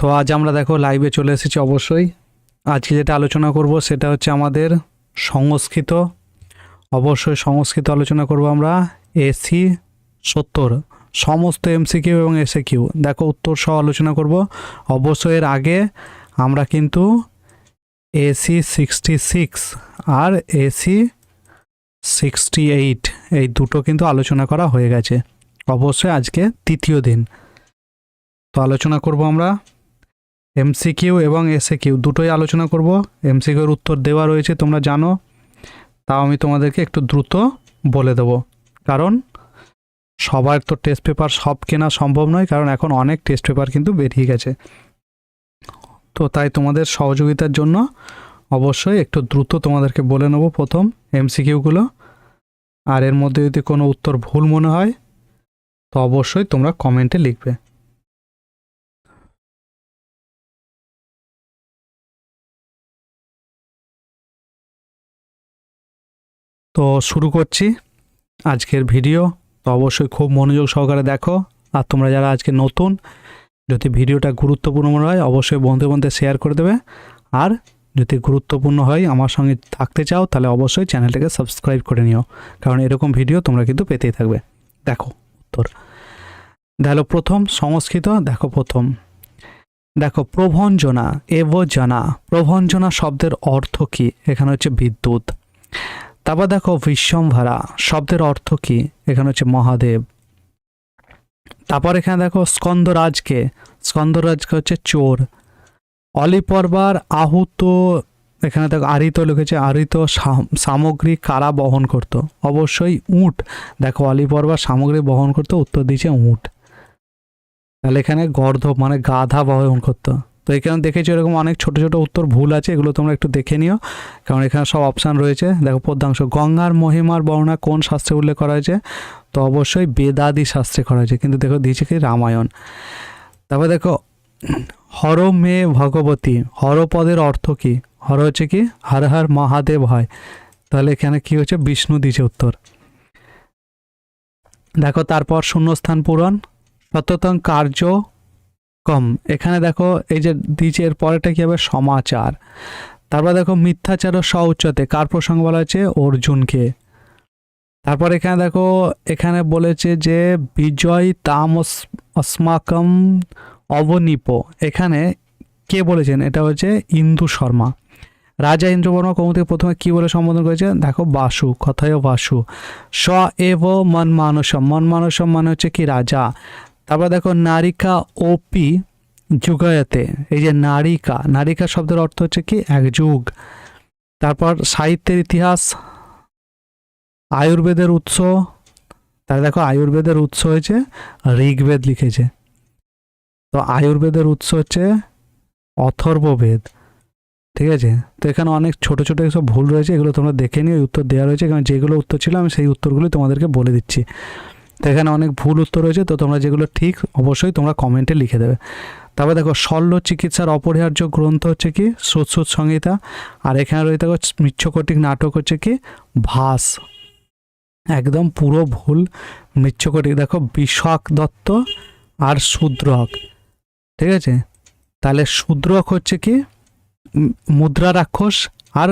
তো আজ আমরা দেখো লাইভে চলে এসেছি অবশ্যই। আজকে যেটা আলোচনা করব সেটা হচ্ছে আমাদের সংস্কৃত। অবশ্যই সংস্কৃত আলোচনা করব আমরা এসি সত্তর। সমস্ত এমসিকিউ এবং এসে কিউ দেখো উত্তর সহ আলোচনা করব। অবশ্যই এর আগে আমরা কিন্তু এসি সিক্সটি সিক্স আর এসি সিক্সটি এইট এই দুটো কিন্তু আলোচনা করা হয়ে গেছে। অবশ্যই আজকে তৃতীয় দিন। তো আলোচনা করব আমরা। এমসিকিউ এবং এসএ কিউ দুটোই আলোচনা করব। এমসিকিউর উত্তর দেওয়া রয়েছে, তোমরা জানো। তাও আমি তোমাদেরকে একটু দ্রুত বলে দেবো। কারণ সবার তো টেস্ট পেপার সব কেনা সম্ভব নয়, কারণ এখন অনেক টেস্ট পেপার কিন্তু বেরিয়ে গেছে। তো তাই তোমাদের সহযোগিতার জন্য অবশ্যই একটু দ্রুত তোমাদেরকে বলে নেব প্রথম এমসিকিউগুলো আর এর মধ্যে যদি কোনো উত্তর ভুল মনে হয়, তো অবশ্যই তোমরা কমেন্টে লিখবে। তো শুরু করছি আজকের ভিডিও। তো অবশ্যই খুব মনোযোগ সহকারে দেখো। আর তোমরা যারা আজকে নতুন, যদি ভিডিওটা গুরুত্বপূর্ণ মনে হয়, অবশ্যই বন্ধু বন্ধু শেয়ার করে দেবে। আর যদি গুরুত্বপূর্ণ হয়, আমার সঙ্গে থাকতে চাও, তাহলে অবশ্যই চ্যানেলটাকে সাবস্ক্রাইব করে নিও। কারণ এরকম ভিডিও তোমরা কিন্তু পেতেই থাকবে। দেখো উত্তর। দেখো প্রথম, সংস্কৃত। দেখো প্রথম। দেখো প্রভঞ্জনা এব জানা প্রভঞ্জনা শব্দের অর্থ কি? এখানে হচ্ছে বিদ্যুৎ। তারপর দেখো বিশ্বম্ভরা, শব্দের অর্থ কি? এখানে হচ্ছে মহাদেব। তারপর এখানে দেখো স্কন্দরাজকে স্কন্দরাজকে হচ্ছে চোর। অলিপর্বার আহুত, এখানে দেখো আরিত লিখেছে, আরিত সামগ্রী কারা বহন করত? অবশ্যই উট। দেখো অলিপর্বার সামগ্রী বহন করতো, উত্তর দিয়েছে উট। তাহলে এখানে গর্ধব মানে গাধা বহন করতো। তো এখানে দেখেছি এরকম অনেক ছোট ছোট উত্তর ভুল আছে, এগুলো তোমরা একটু দেখে নিও। কারণ এখানে সব অপশান রয়েছে। দেখো পদ্মাংশ, গঙ্গার মহিমার বর্ণনা কোন শাস্ত্রে উল্লেখ করা হয়েছে? তো অবশ্যই বেদাদি শাস্ত্রে করা হয়েছে। কিন্তু দেখো দিয়েছে কি রামায়ণ। তারপর দেখো, হর মে ভগবতী, হর পদের অর্থ কি? হর হচ্ছে কি, হর হর মহাদেব হয়। তাহলে এখানে কি হচ্ছে? বিষ্ণু দিছে উত্তর। দেখো তারপর শূন্যস্থান পূরণ। সততং কার্য কম। এখানে দেখো এই যে দিচ্ছে এর পরেটা কি হবে? সমাচার। তারপর দেখো মিথ্যাচার ও সউচ্চতে, কার প্রসঙ্গ বলা হয়েছে? অর্জুনকে। তারপর এখানে দেখো, এখানে বলেছে যে বিজয় তাম অস্মাকম অবনিপ। এখানে কে বলেছেন? এটা হচ্ছে ইন্দু শর্মা। রাজা ইন্দ্রবর্মা কৌমুদকে প্রথমে কি বলে সম্বোধন করেছে? দেখো, বাসু কথায় বাসু। স এব মন মানসম মন মানসম মানে হচ্ছে কি রাজা। তারপর দেখো নারিকা ওপি যুগায়তে, এই যে নারিকা নারিকা শব্দের অর্থ হচ্ছে কি? এক যুগ। তারপর সাহিত্যের ইতিহাস, আয়ুর্বেদের উৎস, তাহলে দেখো আয়ুর্বেদের উৎস হয়েছে, ঋগ্বেদ লিখেছে। তো আয়ুর্বেদের উৎস হচ্ছে অথর্ববেদ, ঠিক আছে? তো এখানে অনেক ছোট ছোট সব ভুল রয়েছে, এগুলো তোমরা দেখে নিয়ে উত্তর দেওয়া রয়েছে, কারণ যেগুলো উত্তর ছিল আমি সেই উত্তরগুলো তোমাদেরকে বলে দিচ্ছি। তো এখানে অনেক ভুল উত্তর রয়েছে, তো তোমরা যেগুলো ঠিক অবশ্যই তোমরা কমেন্টে লিখে দেবে। তারপর দেখো, শল্য চিকিৎসার অপরিহার্য গ্রন্থ হচ্ছে কি? সুশ্রুত সংহিতা। আর এখানে রয়েছে দেখো, মৃচ্ছকটিক নাটক হচ্ছে কি? ভাস। একদম পুরো ভুল। মৃচ্ছকটিক দেখো বিশাক দত্ত আর শূদ্রক। ঠিক আছে? তাহলে শূদ্রক হচ্ছে কি? মুদ্রা রাক্ষস আর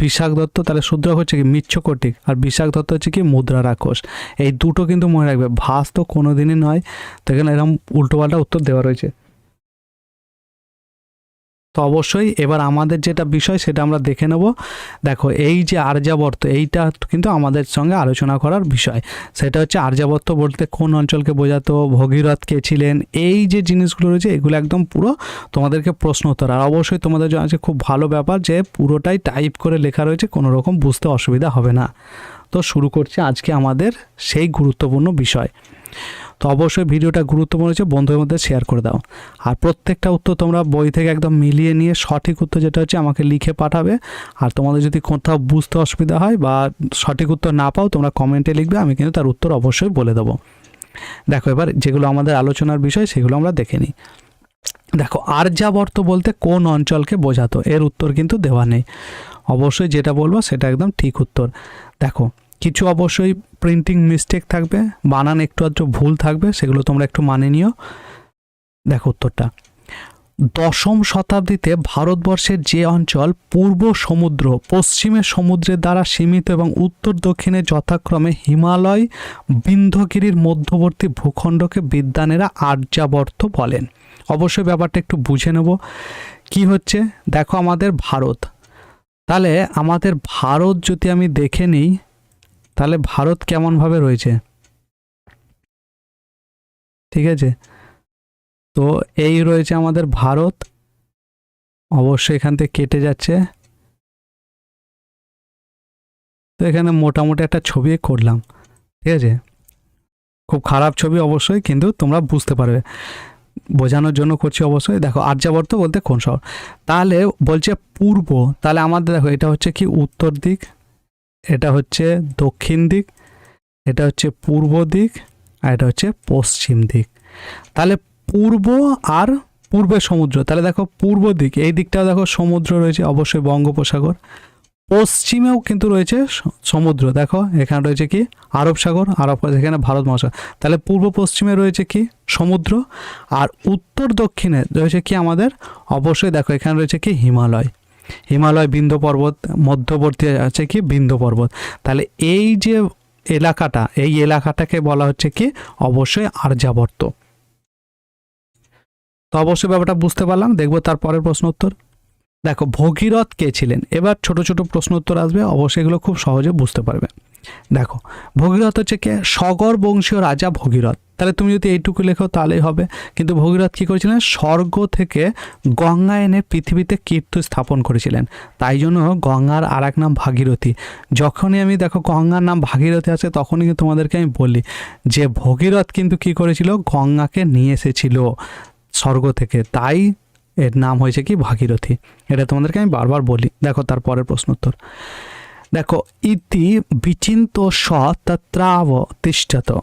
বিশাখ দত্ত তাহলে শূদ্রক হচ্ছে কি মিচ্ছকটিক আর বিশাখ দত্ত হচ্ছে কি মুদ্রা রাক্ষস এই দুটো কিন্তু মনে রাখবে। ভাস তো কোনো দিনই নয়। তো এখানে এরকম উল্টোপাল্টা উত্তর দেওয়া রয়েছে। তো অবশ্যই এবার আমাদের যেটা বিষয় সেটা আমরা দেখে নেব। দেখো, এই যে আর্যাবর্ত, এইটা কিন্তু আমাদের সঙ্গে আলোচনা করার বিষয়। সেটা হচ্ছে আর্যাবর্ত বলতে কোন অঞ্চলকে বোঝাতো, ভগীরথ কে ছিলেন, এই যে জিনিসগুলো রয়েছে, এগুলো একদম পুরো তোমাদেরকে প্রশ্ন উত্তর। আর অবশ্যই তোমাদের জন্য আছে খুব ভালো ব্যাপার যে পুরোটাই টাইপ করে লেখা রয়েছে কোনো রকম বুঝতে অসুবিধা হবে না। তো শুরু করছি আজকে আমাদের সেই গুরুত্বপূর্ণ বিষয়। তো অবশ্যই ভিডিওটা গুরুত্বপূর্ণ হচ্ছে বন্ধুদের মধ্যে শেয়ার করে দাও। আর প্রত্যেকটা উত্তর তোমরা বই থেকে একদম মিলিয়ে নিয়ে সঠিক উত্তর যেটা হচ্ছে আমাকে লিখে পাঠাবে। আর তোমাদের যদি কোথাও বুঝতে অসুবিধা হয় বা সঠিক উত্তর না পাও, তোমরা কমেন্টে লিখবে, আমি কিন্তু তার উত্তর অবশ্যই বলে দেবো। দেখো, এবার যেগুলো আমাদের আলোচনার বিষয়, সেগুলো আমরা দেখে নিই। দেখো, আর্যাবর্ত বলতে কোন অঞ্চলকে বোঝাতো? এর উত্তর কিন্তু দেওয়া নেই। অবশ্যই যেটা বলব, সেটা একদম ঠিক উত্তর। দেখো কিছু অবশ্যই প্রিন্টিং মিস্টেক থাকবে, বানান একটু আধটু ভুল থাকবে, সেগুলো তোমরা একটু মানে নিও। দেখো উত্তরটা। দশম শতাব্দীতে ভারতবর্ষের যে অঞ্চল পূর্ব সমুদ্র পশ্চিমের সমুদ্রের দ্বারা সীমিত এবং উত্তর দক্ষিণে যথাক্রমে হিমালয় বিন্ধগিরির মধ্যবর্তী ভূখণ্ডকে বিদ্বানেরা আর্যাবর্ত বলেন। অবশ্যই ব্যাপারটা একটু বুঝে নেব। কি হচ্ছে? দেখো আমাদের ভারত। তাহলে আমাদের ভারত যদি আমি দেখে নিই তাহলে ভারত কেমনভাবে রয়েছে? ঠিক আছে? তো এই রয়েছে আমাদের ভারত। অবশ্যই এখান থেকে কেটে যাচ্ছে। তো এখানে মোটামুটি একটা ছবি করলাম। ঠিক আছে? খুব খারাপ ছবি অবশ্যই, কিন্তু তোমরা বুঝতে পারবে। বোঝানোর জন্য করছি অবশ্যই। দেখো, আর্যাবর্ত বলতে কোন শহর? তাহলে বলছে পূর্ব। তাহলে আমাদের দেখো, এটা হচ্ছে কি উত্তর দিক? এটা হচ্ছে দক্ষিণ দিক, এটা হচ্ছে পূর্ব দিক, আর এটা হচ্ছে পশ্চিম দিক। তাহলে পূর্ব আর পূর্বে সমুদ্র, তাহলে দেখো পূর্ব দিক, এই দিকটাও দেখো সমুদ্র রয়েছে, অবশ্যই বঙ্গোপসাগর। পশ্চিমেও কিন্তু রয়েছে সমুদ্র, দেখো এখানে রয়েছে কি? আরব সাগর, আরব এখানে ভারত মহাসাগর। তাহলে পূর্ব পশ্চিমে রয়েছে কি? সমুদ্র, আর উত্তর দক্ষিণে রয়েছে কি আমাদের? অবশ্যই দেখো এখানে রয়েছে কি? হিমালয়। হিমালয় বিন্ধ্য পর্বত, মধ্যবর্তী আছে কি? বিন্ধ্য পর্বত। তাহলে এই যে এলাকাটা, এই এলাকাটাকে বলা হচ্ছে কি? অবশ্যই আর্যাবর্ত। তো অবশ্যই ব্যাপারটা বুঝতে পারলাম, দেখব তার পরের প্রশ্ন উত্তর। দেখো, ভগীরথ কে ছিলেন? এবার ছোট ছোট প্রশ্ন উত্তর আসবে, অবশ্যই এগুলো খুব সহজে বুঝতে পারবে। দেখো, ভগীরথ হচ্ছে কে? সগর বংশীয় রাজা ভগীরথ। তাহলে তুমি যদি এইটুকু লেখো তাহলেই হবে। কিন্তু ভগীরথ কী করেছিলেন? স্বর্গ থেকে গঙ্গা এনে পৃথিবীতে কীর্ত স্থাপন করেছিলেন। তাই জন্য গঙ্গার আর এক নাম ভাগীরথী। যখনই আমি দেখো গঙ্গার নাম ভাগীরথী আছে তখনই কিন্তু তোমাদেরকে আমি বলি যে ভগীরথ কিন্তু কি করেছিল? গঙ্গাকে নিয়ে এসেছিল স্বর্গ থেকে। তাই এর নাম হয়েছে কি? ভাগীরথী। এটা তোমাদেরকে আমি বারবার বলি। দেখো তার পরের প্রশ্ন উত্তর। দেখো, ইতি বিচিন্ত স তত্রাব তিষ্ঠত।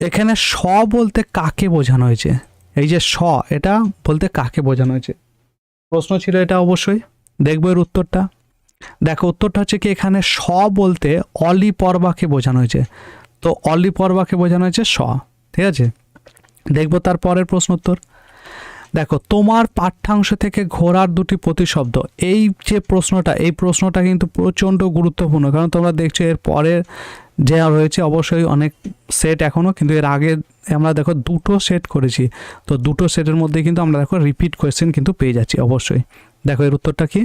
এখানে স বলতে কাকে বোঝানো হয়েছে? এই যে স এটা বলতে কাকে বোঝানো হয়েছে? প্রশ্ন ছিল এটা অবশ্যই। দেখব এর উত্তরটা। দেখো, উত্তরটা হচ্ছে কি, এখানে স বলতে অলি পর্বাকে বোঝানো হয়েছে। তো অলি পর্বাকে বোঝানো হয়েছে স ঠিক আছে? দেখব তার পরের প্রশ্ন উত্তর। দেখো, তোমার পাঠ্যাংশ থেকে ঘোড়ার দুটি প্রতিশব্দ। এই যে প্রশ্নটা, এই প্রশ্নটা কিন্তু প্রচণ্ড গুরুত্বপূর্ণ। কারণ তোমরা দেখছ, এর পরে যে রয়েছে, অবশ্যই অনেক সেট এখনও কিন্তু এর আগে আমরা দেখো দুটো সেট করেছি। তো দুটো সেটের মধ্যে কিন্তু আমরা দেখো রিপিট কোয়েশ্চেন কিন্তু পেয়ে যাচ্ছি, অবশ্যই। দেখো, এর উত্তরটা কি?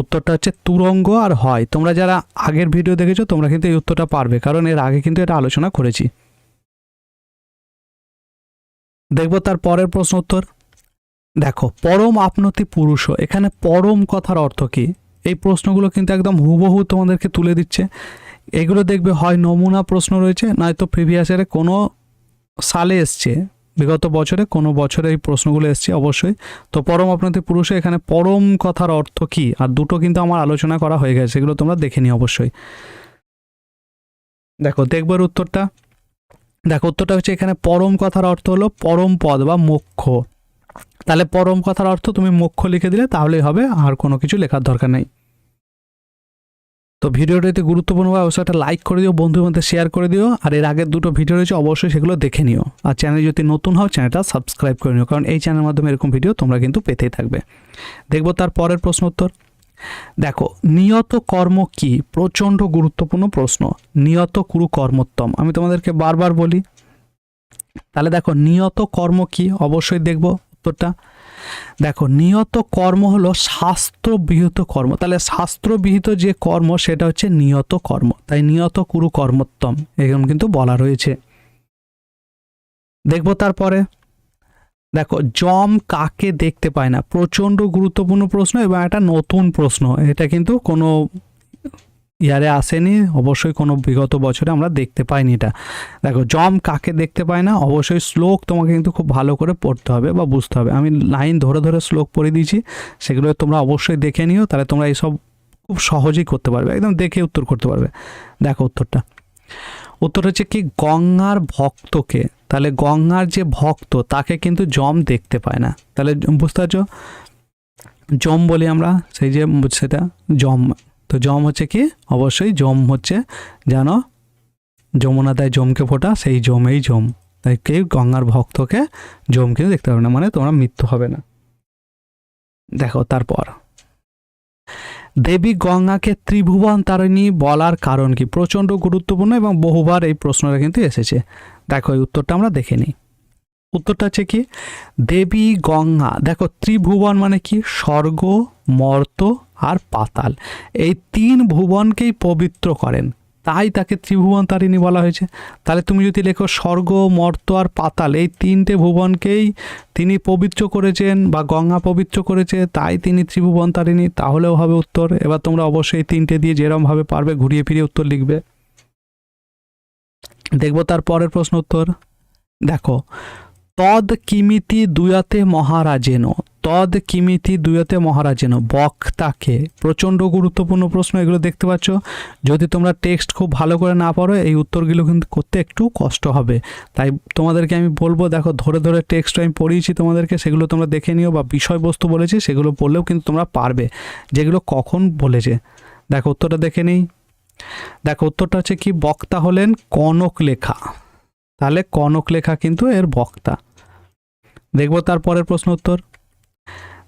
উত্তরটা হচ্ছে তুরঙ্গ আর হয়। তোমরা যারা আগের ভিডিও দেখেছ, তোমরা কিন্তু এই উত্তরটা পারবে, কারণ এর আগে কিন্তু এটা আলোচনা করেছি। দেখব তার পরের প্রশ্ন উত্তর। দেখো, পরম আপনতি পুরুষ এখানে পরম কথার অর্থ কি? এই প্রশ্নগুলো কিন্তু একদম হুবহু তোমাদেরকে তুলে দিচ্ছে। এগুলো দেখবে হয় নমুনা প্রশ্ন রয়েছে, নয়তো প্রিভিয়াস ইয়ারে কোনো সালে এসছে। বিগত বছরে কোনো বছরে এই প্রশ্নগুলো এসছে অবশ্যই। তো পরম আপনতি পুরুষে এখানে পরম কথার অর্থ কি? আর দুটো কিন্তু আমার আলোচনা করা হয়ে গেছে, সেগুলো তোমরা দেখে নিও অবশ্যই। দেখো, দেখবার উত্তরটা। দেখো, উত্তরটা হচ্ছে এখানে পরম কথার অর্থ হলো পরম পদ বা মোক্ষ। তাহলে পরম কথার অর্থ তুমি মোক্ষ লিখে দিলে, তাহলেই হবে, আর কোনো কিছু লেখার দরকার নেই। তো ভিডিওটা যদি গুরুত্বপূর্ণ হয়, অবশ্যই একটা লাইক করে দিও বন্ধুর মধ্যে শেয়ার করে দিও, আর এর আগের দুটো ভিডিও রয়েছে, অবশ্যই সেগুলো দেখে নিও। আর চ্যানেল যদি নতুন হও চ্যানেলটা সাবস্ক্রাইব করে নিও, কারণ এই চ্যানেলের মাধ্যমে এরকম ভিডিও তোমরা কিন্তু পেতেই থাকবে। দেখব তার পরের প্রশ্ন উত্তর। দেখো, নিয়ত কর্ম কি? প্রচণ্ড গুরুত্বপূর্ণ প্রশ্ন। নিয়ত কুরু কর্মোত্তম। আমি তোমাদেরকে বারবার বলি। তাহলে দেখো, নিয়ত কর্ম কি? অবশ্যই দেখব। উত্তরটা? দেখো, নিয়ত কর্ম হলো শাস্ত্রবিহিত কর্ম। তাহলে শাস্ত্রবিহিত যে কর্ম, সেটা হচ্ছে নিয়ত কর্ম। তাই নিয়ত কুরু কর্মোত্তম, এরকম কিন্তু বলা রয়েছে। দেখব তারপরে। দেখো, জম কাকে দেখতে পায় না? প্রচণ্ড গুরুত্বপূর্ণ প্রশ্ন এবং একটা নতুন প্রশ্ন। এটা কিন্তু কোনো ইয়ারে আসেনি, অবশ্যই কোনো বিগত বছরে আমরা দেখতে পাইনি এটা। দেখো, জম কাকে দেখতে পায় না, অবশ্যই শ্লোক তোমাকে কিন্তু খুব ভালো করে পড়তে হবে বা বুঝতে হবে। আমি লাইন ধরে ধরে শ্লোক পড়ে দিয়েছি, সেগুলো তোমরা অবশ্যই দেখে নিও, তাহলে তোমরা এইসব খুব সহজেই করতে পারবে, একদম দেখে উত্তর করতে পারবে। দেখো উত্তরটা। উত্তর হচ্ছে কি, গঙ্গার ভক্তকে, তাহলে গঙ্গার যে ভক্ত, তাকে কিন্তু জম দেখতে পায় না। তাহলে বুঝতে পারছ? জম বলি আমরা, সেই যে সেটা জম। তো জম হচ্ছে কি? অবশ্যই জম হচ্ছে। যেন যমুনা দেয় জমকে ফোটা, সেই জমেই জম। তাই কেউ গঙ্গার ভক্তকে জম কিন্তু দেখতে পাবে না মানে তোমরা মৃত্যু হবে না। দেখো, তারপর। দেবী গঙ্গাকে ত্রিভুবন তারিণী বলার কারণ কি? প্রচণ্ড গুরুত্বপূর্ণ এবং বহুবার এই প্রশ্নটা কিন্তু এসেছে। দেখো, এই উত্তরটা আমরা দেখে নিই। উত্তরটা হচ্ছে কি? দেবী গঙ্গা, দেখো, ত্রিভুবন মানে কি? স্বর্গ, মর্ত আর পাতাল। এই তিন ভুবনকেই পবিত্র করেন। তাই তাকে ত্রিভুবন তারিণী বলা হয়েছে। তাহলে তুমি যদি লেখো স্বর্গ, মর্ত আর পাতাল, এই তিনটে ভুবনকেই তিনি পবিত্র করেছেন বা গঙ্গা পবিত্র করেছে, তাই তিনি ত্রিভুবন তারিণী, তাহলেও হবে উত্তর। এবার তোমরা অবশ্যই তিনটে দিয়ে যেরমভাবে পারবে ঘুরিয়ে ফিরিয়ে উত্তর লিখবে। দেখব তার পরের প্রশ্ন উত্তর। দেখো, তদ কিমিতি দুয়াতে মহারাজেন তদ কিমিতি দুয়াতে মহারাজেন। বক্তাকে, প্রচণ্ড গুরুত্বপূর্ণ প্রশ্ন, এগুলো দেখতে পাচ্ছ। যদি তোমরা টেক্সট খুব ভালো করে না পারো এই উত্তরগুলো কিন্তু করতে একটু কষ্ট হবে। তাই তোমাদেরকে আমি বলব, দেখো, ধরে ধরে টেক্সট আমি পড়িয়েছি তোমাদেরকে, সেগুলো তোমরা দেখে নিও বা বিষয়বস্তু বলেছি, সেগুলো পড়লেও কিন্তু তোমরা পারবে। যেগুলো কখন বলেছে। দেখো, উত্তরটা দেখে নিই। দেখো, উত্তরটা হচ্ছে কি, বক্তা হলেন কনক লেখা। তাহলে কনক লেখা কিন্তু এর বক্তা। দেখব তারপরের প্রশ্ন উত্তর।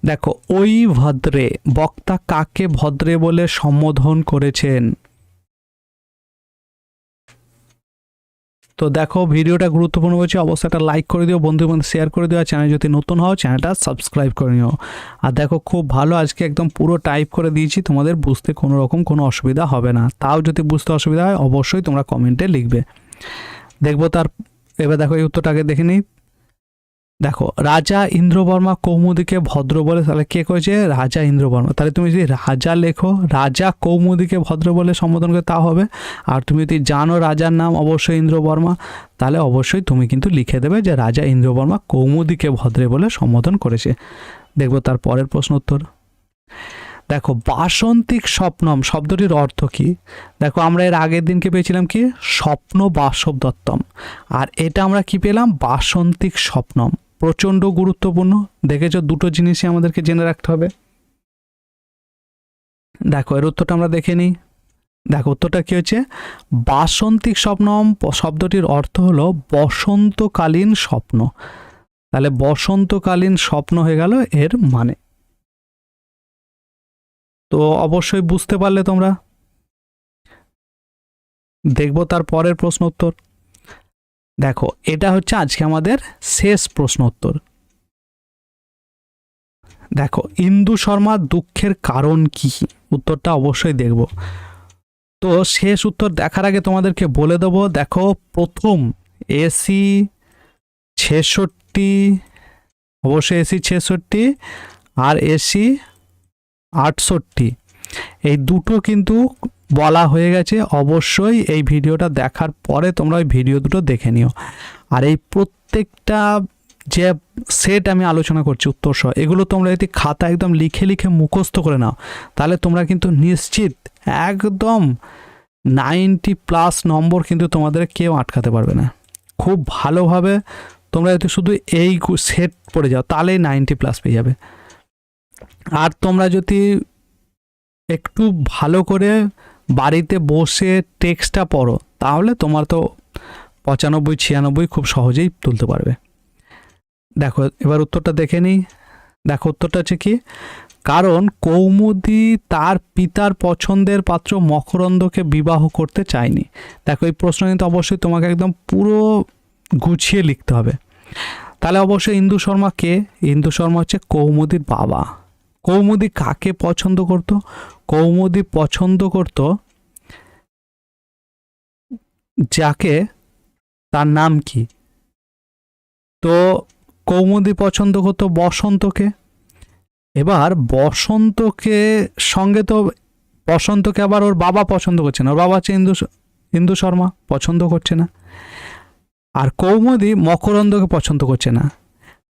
দেখো, ওই ভদ্রে, বক্তা কাকে ভদ্রে বলে সম্বোধন করেছেন? তো দেখো, ভিডিওটা গুরুত্বপূর্ণ হয়েছে, অবশ্যই একটা লাইক করে দিও, বন্ধু বান্ধব শেয়ার করে দিও চ্যানেল যদি নতুন হও চ্যানেলটা সাবস্ক্রাইব করে নিও। আর দেখো, খুব ভালো আজকে একদম পুরো টাইপ করে দিয়েছি, তোমাদের বুঝতে কোনো রকম কোনো অসুবিধা হবে না। তাও যদি বুঝতে অসুবিধা হয়, অবশ্যই তোমরা কমেন্টে লিখবে। দেখব তার, এবার দেখো এই উত্তরটা আগে দেখে নিই। দেখো, রাজা ইন্দ্রবর্মা কৌমুদিকে ভদ্র বলে, তাহলে কে করেছে? রাজা ইন্দ্রবর্মা। তাহলে তুমি যদি রাজা লেখো, রাজা কৌমুদিকে ভদ্র বলে সম্বোধন করে, তা হবে। আর তুমি যদি জানো রাজার নাম অবশ্যই ইন্দ্রবর্মা, তাহলে অবশ্যই তুমি কিন্তু লিখে দেবে যে রাজা ইন্দ্রবর্মা কৌমুদিকে ভদ্রে বলে সম্বোধন করেছে। দেখব তার পরের প্রশ্ন উত্তর। দেখো, বাসন্তিক স্বপ্নম, শব্দটির অর্থ কি? দেখো, আমরা এর আগের দিনকে পেয়েছিলাম কি? স্বপ্ন বাসব দত্তম আর এটা আমরা কি পেলাম? বাসন্তিক স্বপ্নম। প্রচণ্ড গুরুত্বপূর্ণ। দেখেছ, দুটো জিনিসই আমাদেরকে জেনে রাখতে হবে। দেখো, এর উত্তরটা আমরা দেখে নিই। দেখো, উত্তরটা কী হচ্ছে? বাসন্তিক স্বপ্নম শব্দটির অর্থ হলো বসন্তকালীন স্বপ্ন। তাহলে বসন্তকালীন স্বপ্ন হয়ে গেল এর মানে। তো অবশ্যই বুঝতে পারলে তোমরা। দেখব তার পরের প্রশ্ন উত্তর। দেখো, এটা হচ্ছে আজকে আমাদের শেষ প্রশ্ন উত্তর দেখো, ইন্দু শর্মার দুঃখের কারণ কি? উত্তরটা অবশ্যই দেখব। তো শেষ উত্তর দেখার আগে তোমাদেরকে বলে দেবো, দেখো, প্রথম এসি ছেষট্টি, অবশ্যই এসি ছেষট্টি আর এসি আটষট্টি। এই দুটো কিন্তু বলা হয়ে গেছে, অবশ্যই এই ভিডিওটা দেখার পরে তোমরা ওই ভিডিও দুটো দেখে নিও। আর এই প্রত্যেকটা যে সেট আমি আলোচনা করছি উত্তর সহ এগুলো তোমরা যদি খাতা একদম লিখে লিখে মুখস্থ করে নাও, তাহলে তোমরা কিন্তু নিশ্চিত একদম নাইনটি প্লাস নম্বর কিন্তু তোমাদের কেউ আটকাতে পারবে না। খুব ভালোভাবে তোমরা যদি শুধু এই সেট পড়ে যাও তাহলেই নাইনটি প্লাস পেয়ে যাবে। আর তোমরা যদি একটু ভালো করে বাড়িতে বসে টেক্সটটা পড়ো, তাহলে তোমার তো পঁচানব্বই, ছিয়ানব্বই খুব সহজেই তুলতে পারবে। দেখো, এবার উত্তরটা দেখে নিই। দেখো, উত্তরটা হচ্ছে কি? কারণ কৌমুদি তার পিতার পছন্দের পাত্র মকরন্দকে বিবাহ করতে চায়নি। দেখো, এই প্রশ্ন কিন্তু অবশ্যই তোমাকে একদম পুরো গুছিয়ে লিখতে হবে। তাহলে অবশ্যই ইন্দু শর্মা কে? ইন্দু শর্মা হচ্ছে কৌমুদির বাবা। কৌমুদি কাকে পছন্দ করত? কৌমুদি পছন্দ করত যাকে তার নাম কি? তো কৌমুদি পছন্দ করতো বসন্তকে। এবার বসন্তকে সঙ্গে তো বসন্তকে আবার ওর বাবা পছন্দ করছে না। ওর বাবা হচ্ছে ইন্দু ইন্দু শর্মা, পছন্দ করছে না। আর কৌমুদি মকরন্দকে পছন্দ করছে না।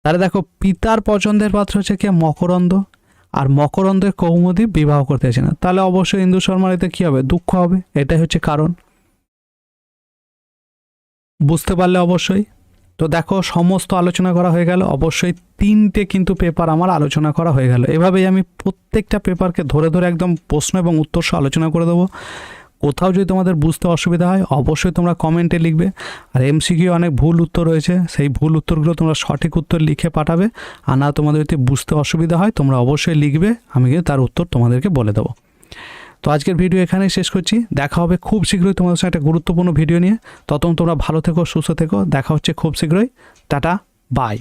তাহলে দেখো, পিতার পছন্দের পাত্র হচ্ছে কে? মকরন্দ। আর মকরন্দের কৌমুদি বিবাহ করতে চাইছে না। তাহলে অবশ্যই ইন্দু শর্মার এতে কী হবে? দুঃখ হবে? এটাই হচ্ছে কারণ। বুঝতে পারলে অবশ্যই। তো দেখো, সমস্ত আলোচনা করা হয়ে গেল। অবশ্যই তিনটে কিন্তু পেপার আমার আলোচনা করা হয়ে গেল। এভাবেই আমি প্রত্যেকটা পেপারকে ধরে ধরে একদম প্রশ্ন এবং উত্তর আলোচনা করে দেবো। কোথাও যদি তোমাদের বুঝতে অসুবিধা হয়, অবশ্যই তোমরা কমেন্টে লিখবে। আর এমসিকিউ অনেক ভুল উত্তর রয়েছে, সেই ভুল উত্তরগুলো তোমরা সঠিক উত্তর লিখে পাঠাবে। আর না তোমাদের যদি বুঝতে অসুবিধা হয়, তোমরা অবশ্যই লিখবে, আমি কিন্তু তার উত্তর তোমাদেরকে বলে দেবো। তো আজকের ভিডিও এখানেই শেষ করছি। দেখা হবে খুব শীঘ্রই তোমাদের সাথে একটা গুরুত্বপূর্ণ ভিডিও নিয়ে। ততক্ষণ তোমরা ভালো থেকো, সুস্থ থেকো। দেখা হচ্ছে খুব শীঘ্রই। Ta ta, bye.